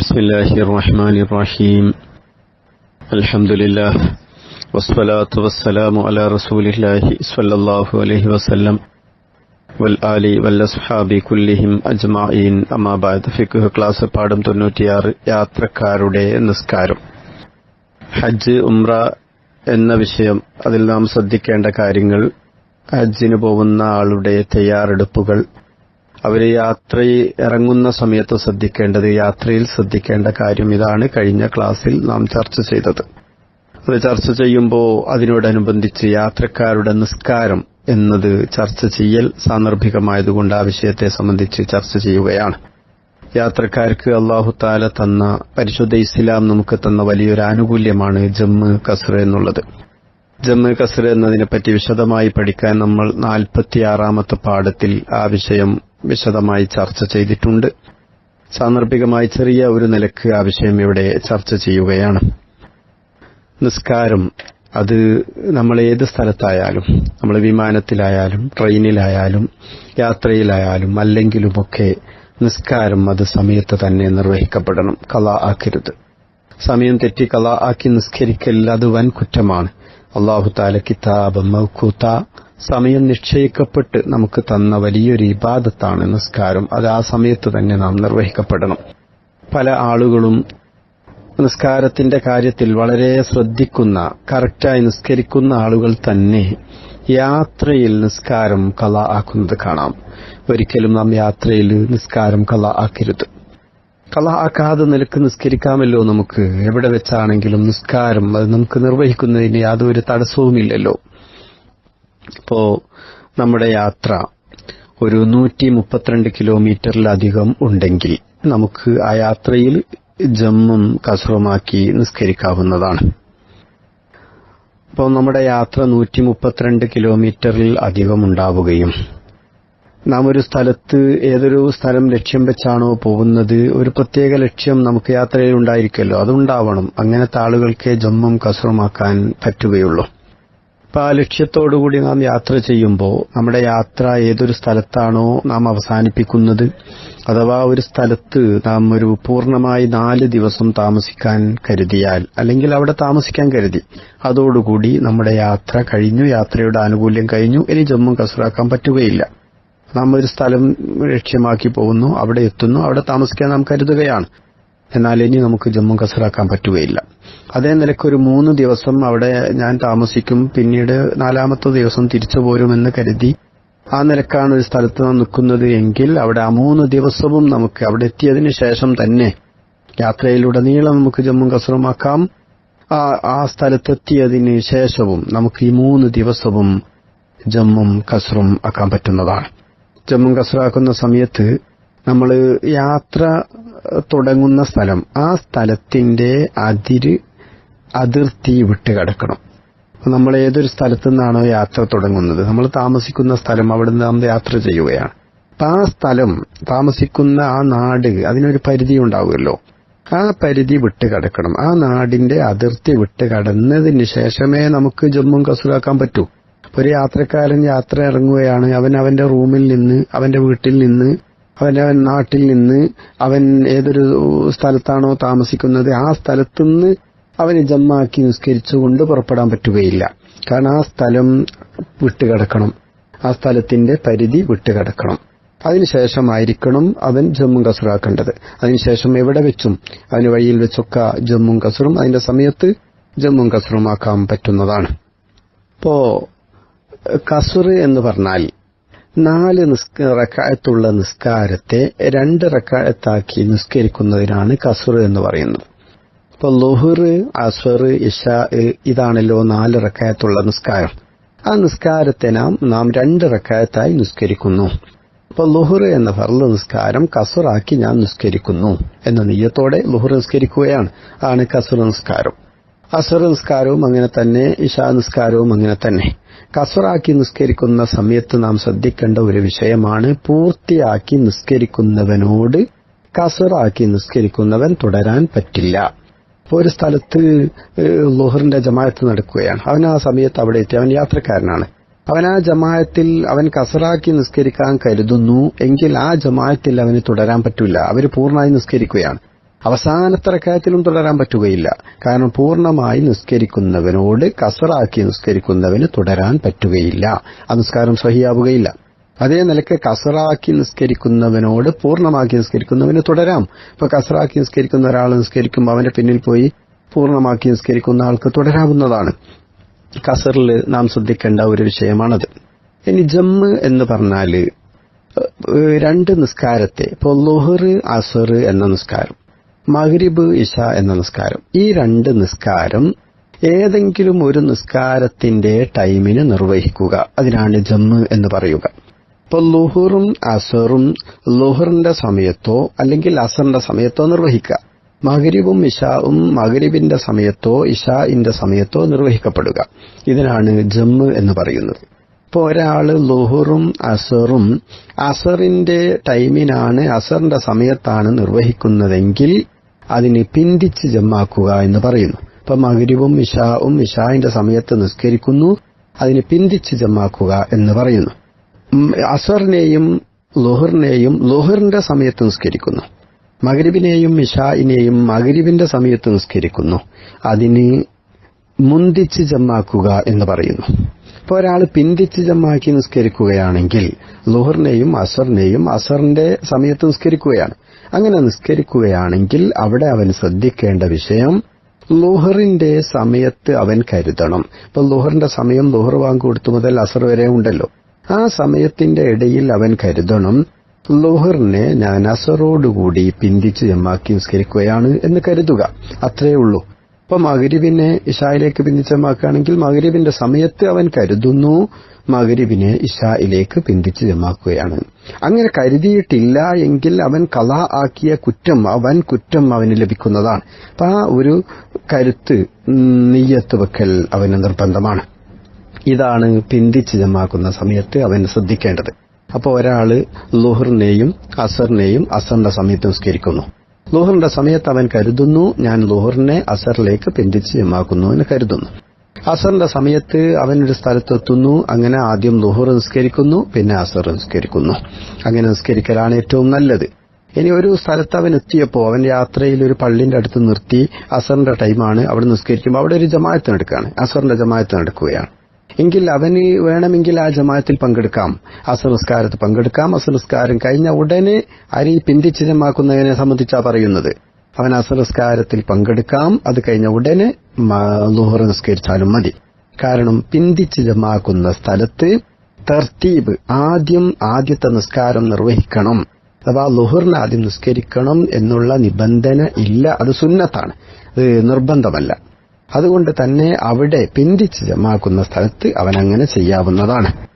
بسم الله الرحمن الرحيم الحمد لله والصلاة والسلام على رسول الله صلى الله عليه وسلم والآل والأصحاب كلهم أجمعين أما بعد ഫിഖ് class പാഠം തൊണ്ണൂറ്റിയാറ് യാത്രക്കാരുടെ നിസ്കാരം ഹജ്ജ് ഉംറ എന്ന വിഷയം അതിൽ നാം ശ്രദ്ധിക്കേണ്ട കാര്യങ്ങൾ ഹജ്ജിന് പോകുന്ന ആളുടെ തയ്യാറെടുപ്പുകൾ അവർ യാത്രയിൽ ഇറങ്ങുന്ന സമയത്ത് ശ്രദ്ധിക്കേണ്ടത് യാത്രയിൽ ശ്രദ്ധിക്കേണ്ട കാര്യം ഇതാണ്. കഴിഞ്ഞ ക്ലാസ്സിൽ നാം ചർച്ച ചെയ്തത്. അത് ചർച്ച ചെയ്യുമ്പോൾ അതിനോടനുബന്ധിച്ച് യാത്രക്കാരുടെ നിസ്കാരം എന്നത് ചർച്ച ചെയ്യൽ സാന്ദർഭികമായതുകൊണ്ട് ആ വിഷയത്തെ സംബന്ധിച്ച് ചർച്ച ചെയ്യുകയാണ്. യാത്രക്കാർക്ക് അള്ളാഹു താല തന്ന പരിശുദ്ധ ഇസ്ലാം നമുക്ക് തന്ന വലിയൊരു ആനുകൂല്യമാണ് ജമ്മു കസ്ര എന്നുള്ളത്. ജമ്മ് കസർ എന്നതിനെപ്പറ്റി വിശദമായി പഠിക്കാൻ നമ്മൾ നാൽപ്പത്തിയാറാമത്തെ പാഠത്തിൽ ആ വിഷയം വിശദമായി ചർച്ച ചെയ്തിട്ടുണ്ട്. സാന്ദർഭികമായി ചെറിയ ഒരു നിലയ്ക്ക് ആ വിഷയം ഇവിടെ ചർച്ച ചെയ്യുകയാണ്. നിസ്കാരം അത് നമ്മൾ ഏത് സ്ഥലത്തായാലും നമ്മൾ വിമാനത്തിലായാലും ട്രെയിനിലായാലും യാത്രയിലായാലും അല്ലെങ്കിലുമൊക്കെ നിസ്കാരം അത് സമയത്ത് തന്നെ നിർവഹിക്കപ്പെടണം. കല ആക്കരുത്. സമയം തെറ്റി കല ആക്കി നിസ്കരിക്കൽ അത് വൻ കുറ്റമാണ് അള്ളാഹു താല കിതാബ് മൗക്കൂത്ത സമയം നിശ്ചയിക്കപ്പെട്ട് നമുക്ക് തന്ന വലിയൊരു ഇബാദത്താണ് നിസ്കാരം. അത് ആ സമയത്ത് തന്നെ നാം നിർവഹിക്കപ്പെടണം. പല ആളുകളും നിസ്കാരത്തിന്റെ കാര്യത്തിൽ വളരെ ശ്രദ്ധിക്കുന്ന കറക്റ്റായി നിസ്കരിക്കുന്ന ആളുകൾ തന്നെ യാത്രയിൽ നിസ്കാരം കല ആക്കുന്നത് കാണാം. ഒരിക്കലും നാം യാത്രയിൽ നിസ്കാരം കല ആക്കരുത്. കല ആക്കാതെ നിലയ്ക്ക് നിസ്കരിക്കാമല്ലോ നമുക്ക്. എവിടെ വെച്ചാണെങ്കിലും നിസ്കാരം അത് നമുക്ക് നിർവഹിക്കുന്നതിന് യാതൊരു തടസ്സവുമില്ലല്ലോ ഇപ്പോ നമ്മുടെ യാത്ര ഒരു നൂറ്റി മുപ്പത്തിരണ്ട് കിലോമീറ്ററിലധികം ഉണ്ടെങ്കിൽ നമുക്ക് ആ യാത്രയിൽ ജമ്മും കസറുമാക്കി നിസ്കരിക്കാവുന്നതാണ്. അപ്പോൾ നമ്മുടെ യാത്ര നൂറ്റി മുപ്പത്തിരണ്ട് കിലോമീറ്ററിൽ അധികം ഉണ്ടാവുകയും നാം ഒരു സ്ഥലത്ത് ഏതൊരു സ്ഥലം ലക്ഷ്യം വെച്ചാണോ പോകുന്നത് ഒരു പ്രത്യേക ലക്ഷ്യം നമുക്ക് യാത്രയിൽ ഉണ്ടായിരിക്കുമല്ലോ. അതുണ്ടാവണം. അങ്ങനത്തെ ആളുകൾക്ക് ജമ്മും കസറുമാക്കാൻ പറ്റുകയുള്ളൂ. അപ്പൊ ആ ലക്ഷ്യത്തോടുകൂടി നാം യാത്ര ചെയ്യുമ്പോൾ നമ്മുടെ യാത്ര ഏതൊരു സ്ഥലത്താണോ നാം അവസാനിപ്പിക്കുന്നത് അഥവാ ഒരു സ്ഥലത്ത് നാം ഒരു പൂർണമായി നാല് ദിവസം താമസിക്കാൻ കരുതിയാൽ അല്ലെങ്കിൽ അവിടെ താമസിക്കാൻ കരുതി അതോടുകൂടി നമ്മുടെ യാത്ര കഴിഞ്ഞു യാത്രയുടെ ആനുകൂല്യം കഴിഞ്ഞു ഇനി ജമ്മു കസറാക്കാൻ പറ്റുകയില്ല. നാം ഒരു സ്ഥലം ലക്ഷ്യമാക്കി പോകുന്നു അവിടെ എത്തുന്നു അവിടെ താമസിക്കാൻ നാം കരുതുകയാണ്. എന്നാൽ ഇനി നമുക്ക് ജമ്മു കസറാക്കാൻ പറ്റുകയില്ല. അതേ നിലയ്ക്ക് ഒരു മൂന്ന് ദിവസം അവിടെ ഞാൻ താമസിക്കും പിന്നീട് നാലാമത്തെ ദിവസം തിരിച്ചു പോരുമെന്ന് കരുതി ആ നിലക്കാണ് ഒരു സ്ഥലത്ത് നിൽക്കുന്നത് എങ്കിൽ അവിടെ ആ മൂന്ന് ദിവസവും നമുക്ക് അവിടെ എത്തിയതിനു ശേഷം തന്നെ യാത്രയിലുടനീളം നമുക്ക് ജമ്മു കസറുമാക്കാം. ആ ആ സ്ഥലത്തെത്തിയതിന് ശേഷവും നമുക്ക് ഈ മൂന്ന് ദിവസവും ജമ്മും കസറും ആക്കാൻ പറ്റുന്നതാണ്. ജമ്മും കസറാക്കുന്ന സമയത്ത് നമ്മൾ യാത്ര തുടങ്ങുന്ന സ്ഥലം ആ സ്ഥലത്തിന്റെ അതിര് അതിർത്തി വിട്ട് കിടക്കണം. നമ്മൾ ഏതൊരു സ്ഥലത്തു നിന്നാണോ യാത്ര തുടങ്ങുന്നത്? നമ്മൾ താമസിക്കുന്ന സ്ഥലം അവിടെ നിന്ന് നമ്മൾ യാത്ര ചെയ്യുകയാണ്. അപ്പൊ ആ സ്ഥലം താമസിക്കുന്ന ആ നാട് അതിനൊരു പരിധി ഉണ്ടാവുമല്ലോ. ആ പരിധി വിട്ട് കിടക്കണം. ആ നാടിന്റെ അതിർത്തി വിട്ട് കടന്നതിന് ശേഷമേ നമുക്ക് ജമ്മും കസൂറാക്കാൻ പറ്റൂ. ഒരു യാത്രക്കാരൻ യാത്ര ഇറങ്ങുകയാണ്. അവൻ അവന്റെ റൂമിൽ നിന്ന് അവന്റെ വീട്ടിൽ നിന്ന് അവന്റെ നാട്ടിൽ നിന്ന് അവൻ ഏതൊരു സ്ഥലത്താണോ താമസിക്കുന്നത് ആ സ്ഥലത്തുനിന്ന് അവന് ജമ്മാക്കി നിസ്കരിച്ചുകൊണ്ട് പുറപ്പെടാൻ പറ്റുകയില്ല. കാരണം ആ സ്ഥലം വിട്ടുകിടക്കണം. ആ സ്ഥലത്തിന്റെ പരിധി വിട്ടുകിടക്കണം. അതിനുശേഷമായിരിക്കണം അവൻ ജമ്മും കസറാക്കേണ്ടത് അതിനുശേഷം എവിടെ വെച്ചും അവന് വഴിയിൽ വെച്ചൊക്കെ ജമ്മും കസറും അതിന്റെ സമയത്ത് ജമ്മും കസറുമാക്കാൻ പറ്റുന്നതാണ്. ഇപ്പോ കസുർ എന്ന് പറഞ്ഞാൽ നാല് റക്കായത്തുള്ള നിസ്കാരത്തെ രണ്ട് റക്കായത്താക്കി നിസ്കരിക്കുന്നതിനാണ് കസുർ എന്ന് പറയുന്നത്. ഇപ്പൊ ലുഹുർ അസ്വർ ഇഷ ഇതാണല്ലോ നാല് റക്കായത്തുള്ള നിസ്കാരം. ആ നിസ്കാരത്തെ നാം നാം രണ്ട് റക്കായത്തായി നിസ്കരിക്കുന്നു. ഇപ്പൊ ലുഹുർ എന്ന ഫർൾ നിസ്കാരം കസുറാക്കി ഞാൻ നിസ്കരിക്കുന്നു എന്ന നെയ്യത്തോടെ ലുഹുർ നിസ്കരിക്കുകയാണ്. ആണ് കസുർ നിസ്കാരം. അസുർ നിസ്കാരവും അങ്ങനെ തന്നെ ഇഷാ നിസ്കാരവും അങ്ങനെ തന്നെ. കസുറാക്കി നിസ്കരിക്കുന്ന സമയത്ത് നാം ശ്രദ്ധിക്കേണ്ട ഒരു വിഷയമാണ് പൂർത്തിയാക്കി നിസ്കരിക്കുന്നവനോട് കസുറാക്കി നിസ്കരിക്കുന്നവൻ തുടരാൻ പറ്റില്ല. ഒരു സ്ഥലത്ത് ലോഹറിന്റെ ജമായത്ത് നടക്കുകയാണ്. അവൻ ആ സമയത്ത് അവിടെ എത്തി. അവൻ യാത്രക്കാരനാണ്. അവൻ ആ ജമായത്തിൽ അവൻ കസറാക്കി നിസ്കരിക്കാൻ കരുതുന്നു. എങ്കിൽ ആ ജമായത്തിൽ അവന് തുടരാൻ പറ്റില്ല അവർ പൂർണമായി നിസ്കരിക്കുകയാണ്. അവസാനത്തെ റക്കായത്തിലും തുടരാൻ പറ്റുകയില്ല. കാരണം പൂർണമായി നിസ്കരിക്കുന്നവനോട് കസറാക്കി നിസ്കരിക്കുന്നവന് തുടരാൻ പറ്റുകയില്ല. ആ നിസ്കാരം സഹിയാവുകയില്ല. അതേ നിലയ്ക്ക് കസറാക്കി നിസ്കരിക്കുന്നവനോട് പൂർണമാക്കി നിസ്കരിക്കുന്നവന് തുടരാം. ഇപ്പൊ കസറാക്കി നിസ്കരിക്കുന്ന ഒരാൾ നിസ്കരിക്കുമ്പോൾ അവന്റെ പിന്നിൽ പോയി പൂർണമാക്കി നിസ്കരിക്കുന്ന ആൾക്ക് തുടരാവുന്നതാണ്. കസറിൽ നാം ശ്രദ്ധിക്കേണ്ട ഒരു വിഷയമാണത്. ഇനി ജമ്മ് എന്ന് പറഞ്ഞാൽ രണ്ട് നിസ്കാരത്തെ ഇപ്പോൾ ലുഹർ അസർ എന്ന നിസ്കാരം. മഗ്രിബ് ഇഷ എന്ന നിസ്കാരം. ഈ രണ്ട് നിസ്കാരം ഏതെങ്കിലും ഒരു നിസ്കാരത്തിന്റെ ടൈമിന് നിർവഹിക്കുക. അതിനാണ് ജമ്മ് എന്ന് പറയുക. ഇപ്പൊ ലുഹറും അസറും ലുഹറിന്റെ സമയത്തോ അല്ലെങ്കിൽ അസറിന്റെ സമയത്തോ നിർവഹിക്കുക. മകരിബും ഇഷാവും മകരിബിന്റെ സമയത്തോ ഇഷാഇന്റെ സമയത്തോ നിർവഹിക്കപ്പെടുക. ഇതിനാണ് ജമ്മ് എന്ന് പറയുന്നത്. ഇപ്പൊ ഒരാൾ ലുഹറും അസറും അസറിന്റെ ടൈമിനാണ് അസറിന്റെ സമയത്താണ് നിർവഹിക്കുന്നതെങ്കിൽ അതിന് പിന്തിച്ച് ജമാക്കുക എന്ന് പറയുന്നു. ഇപ്പൊ മകരിവും ഇഷാവും ഇഷാഇന്റെ സമയത്ത് നിസ്കരിക്കുന്നു അതിന് പിന്തിച്ച് ജമാക്കുക എന്ന് പറയുന്നു. അസറിനെയും ലുഹറിനെയും ലുഹറിന്റെ സമയത്ത് നിസ്കരിക്കുന്നു. മകരിബിനെയും ഇഷായിനെയും മകരിബിന്റെ സമയത്ത് നിസ്കരിക്കുന്നു. അതിന് മുന്തിച്ച് ജമാക്കുക എന്ന് പറയുന്നു. ഇപ്പൊ ഒരാൾ പിന്തിച്ചു ജമാക്കി നിസ്കരിക്കുകയാണെങ്കിൽ ലുഹറിനെയും അസറിനെയും അസറിന്റെ സമയത്ത് നിസ്കരിക്കുകയാണ്. അങ്ങനെ നിസ്കരിക്കുകയാണെങ്കിൽ അവിടെ അവൻ ശ്രദ്ധിക്കേണ്ട വിഷയം ലുഹറിന്റെ സമയത്ത് അവൻ കരുതണം. ഇപ്പൊ ലുഹറിന്റെ സമയം ലുഹർ വാങ്ങി കൊടുത്തു മുതൽ അസർ വരെ ഉണ്ടല്ലോ. ആ സമയത്തിന്റെ ഇടയിൽ അവൻ കരുതണം ലുഹറിനെ ഞാൻ അസറോടുകൂടി പിന്തിച്ച് ജമാക്കി നിസ്കരിക്കുകയാണ് എന്ന് കരുതുക. അത്രയേ ഉള്ളൂ. ഇപ്പൊ മകരിബിനെ ഇഷായിലേക്ക് പിന്തിച്ചമാക്കുകയാണെങ്കിൽ മകരിബിന്റെ സമയത്ത് അവൻ കരുതുന്നു മകരിബിനെ ഇഷായിലേക്ക് പിന്തിച്ച് ജമാക്കുകയാണ്. അങ്ങനെ കരുതിയിട്ടില്ല എങ്കിൽ അവൻ കല ആക്കിയ കുറ്റം അവൻ കുറ്റം അവന് ലഭിക്കുന്നതാണ്. അപ്പൊ ആ ഒരു കരുത്ത് നെയ്യത്ത് വെക്കൽ അവന് നിർബന്ധമാണ്. ഇതാണ് പിന്തിച്ച് ജമാക്കുന്ന സമയത്ത് അവൻ ശ്രദ്ധിക്കേണ്ടത്. അപ്പൊ ഒരാൾ ലുഹറിനെയും അസറിനെയും അസറിന്റെ സമയത്ത് നിസ്കരിക്കുന്നു. ലുഹറിന്റെ സമയത്ത് അവൻ കരുതുന്നു ഞാൻ ലുഹറിനെ അസറിലേക്ക് പിന്തിച്ച് ജമാക്കുന്നു എന്ന് കരുതുന്നു. അസറിന്റെ സമയത്ത് അവൻ ഒരു സ്ഥലത്തെത്തുന്നു അങ്ങനെ ആദ്യം ലുഹർ നിസ്കരിക്കുന്നു പിന്നെ അസർ നിസ്കരിക്കുന്നു. അങ്ങനെ നിസ്കരിക്കലാണ് ഏറ്റവും നല്ലത്. ഇനി ഒരു സ്ഥലത്ത് അവൻ എത്തിയപ്പോ അവൻ യാത്രയിൽ ഒരു പള്ളിന്റെ അടുത്ത് നിർത്തി അസറിന്റെ ടൈമാണ് അവിടെ നിസ്കരിക്കുമ്പോൾ അവിടെ ഒരു ജമാഅത്ത് നടക്കുകയാണ്. അസറിന്റെ ജമാഅത്ത് നടക്കുകയാണ്. എങ്കിൽ അവന് വേണമെങ്കിൽ ആ ജമാഅത്തിൽ പങ്കെടുക്കാം. അസർ പങ്കെടുക്കാം. അസംസ്കാരം കഴിഞ്ഞ ഉടനെ അരി പിന്തിച്ചിതമാക്കുന്നതിനെ സംബന്ധിച്ചാണ് സംബന്ധിച്ചാ പറയുന്നത്. അവൻ അസംസ്കാരത്തിൽ പങ്കെടുക്കാം. അത് കഴിഞ്ഞ ഉടനെ ലുഹർ നിസ്കരിച്ചാലും മതി. കാരണം പിന്തിച്ചിതമാക്കുന്ന സ്ഥലത്ത് തർത്തീബ് ആദ്യം ആദ്യത്തെ നിസ്കാരം നിർവഹിക്കണം. അഥവാ ലുഹറിന് ആദ്യം നിസ്കരിക്കണം എന്നുള്ള നിബന്ധന ഇല്ല. അത് സുന്നത്താണ്. നിർബന്ധമല്ല. അതുകൊണ്ട് തന്നെ അവിടെ പിന്തിച്ച് ജമാക്കുന്ന സ്ഥലത്ത് അവനങ്ങനെ ചെയ്യാവുന്നതാണ്.